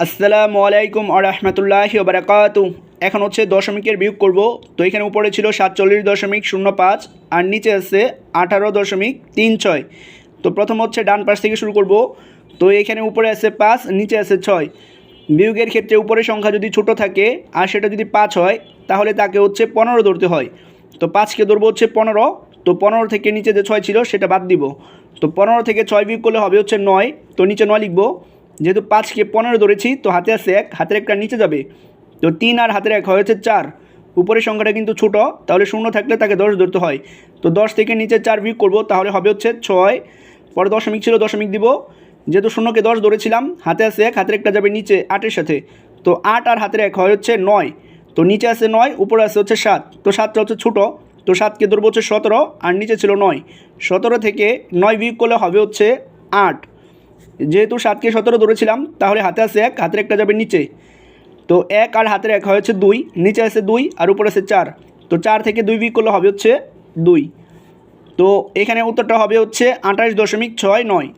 আসসালামু আলাইকুম আ রহমতুল্লাহি বারাকাতু এখন হচ্ছে দশমিকের বিয়োগ করব। তো এখানে উপরে ছিল সাতচল্লিশ দশমিক শূন্য পাঁচ, আর নিচে আছে আঠারো দশমিক তিন ছয়। তো প্রথম হচ্ছে ডান পাশ থেকে শুরু করব। তো এখানে উপরে আছে পাঁচ, নিচে আছে ছয়। বিয়োগের ক্ষেত্রে উপরের সংখ্যা যদি ছোট থাকে আর সেটা যদি পাঁচ হয়, তাহলে তাকে হচ্ছে পনেরো ধরতে হয়। তো পাঁচকে ধরবো হচ্ছে পনেরো। তো পনেরো থেকে নিচে যে ছয় ছিল সেটা বাদ দিব। তো পনেরো থেকে ছয় বিয়োগ করলে হবে হচ্ছে নয়। তো নিচে নয় লিখব। যেহেতু পাঁচকে পনেরো ধরেছি, তো হাতে আছে এক, হাতের একটা নিচে যাবে। তো তিন আর হাতের এক হয়েছে চার। উপরের সংখ্যাটা কিন্তু ছোট, তাহলে শূন্য থাকলে তাকে দশ ধরতে হয়। তো দশ থেকে নিচে চার বিয়োগ করব, তাহলে হবে হচ্ছে ছয়। পরে দশমিক ছিল, দশমিক দিব। যেহেতু শূন্যকে দশ ধরেছিলাম, হাতে আছে এক, হাতের একটা যাবে নিচে আটের সাথে। তো আট আর হাতের এক হয় হচ্ছে নয়। তো নিচে আছে নয়, উপরে আছে হচ্ছে সাত। তো সাতটা হচ্ছে ছোটো, তো সাতকে ধরবো হচ্ছে সতেরো, আর নিচে ছিল নয়। সতেরো থেকে নয় বিয়োগ করলে হবে হচ্ছে আট। যেহেতু সাতকে সতেরো ধরেছিলাম, তাহলে হাতে আছে এক, হাতের একটা যাবে নিচে। তো এক আর হাতের এক হয়েছে দুই, নিচে আছে দুই আর উপরে আছে চার। তো চার থেকে দুই বিক করলে হবে হচ্ছে দুই। তো এখানে উত্তরটা হবে হচ্ছে আঠাশ দশমিক ছয় নয়।